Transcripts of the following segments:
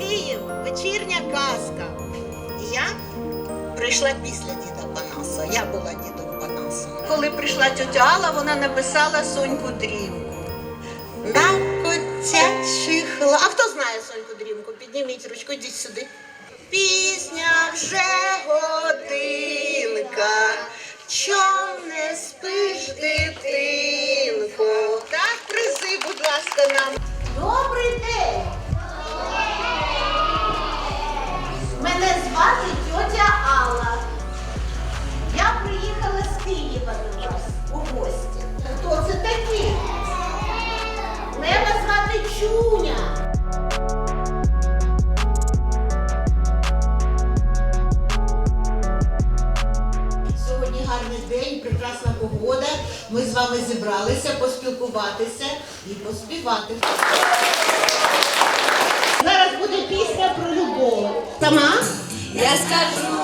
Київ! Вечірня казка. Я прийшла після діда Панаса. Я була дідом Панасом. Коли прийшла тетя Алла, вона написала Соньку Дрімку. На котячих ла... А хто знає Соньку Дрімку? Підніміть ручку, йдіть сюди. Пісня вже годинка. Чом не спиш, дитинко? Так, призи, будь ласка, нам. Добрий день! Звати тьотя Алла. Я приїхала з Києва до вас у гості. Хто це такий? Мене звати Чуня. Сьогодні гарний день, прекрасна погода. Ми з вами зібралися поспілкуватися і поспівати. Зараз буде пісня про любов. Сама? Я скажу,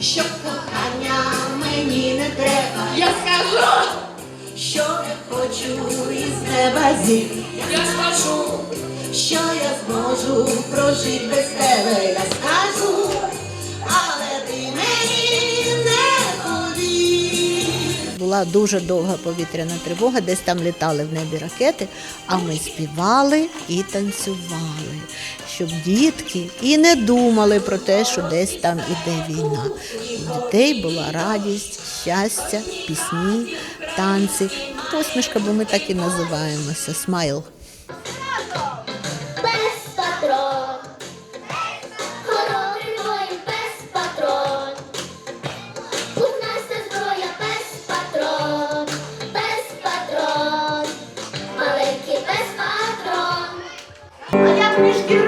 що кохання мені не треба. Я скажу, Що я хочу із неба зір, я скажу, що я зможу прожити без тебе, я скажу, Була дуже довга повітряна тривога, десь там літали в небі ракети, а ми співали і танцювали, щоб дітки і не думали про те, що десь там іде війна. У дітей була радість, щастя, пісні, танці, посмішка, бо ми так і називаємося смайл. А як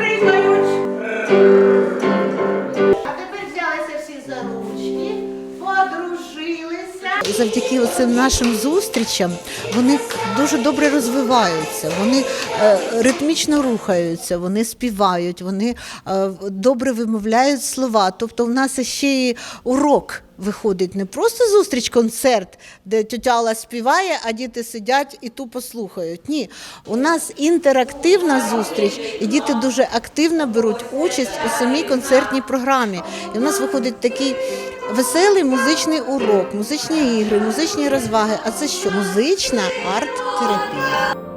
Завдяки цим нашим зустрічам вони дуже добре розвиваються, вони е, ритмічно рухаються, вони співають, вони е, добре вимовляють слова. Тобто, в нас ще і урок виходить не просто зустріч, концерт, де тетя Алла співає, а діти сидять і тупо слухають. Ні, у нас інтерактивна зустріч, і діти дуже активно беруть участь у самій концертній програмі. І у нас виходить такий веселий музичний урок, музичні ігри, музичні розваги. А це що? Музична арт-терапія.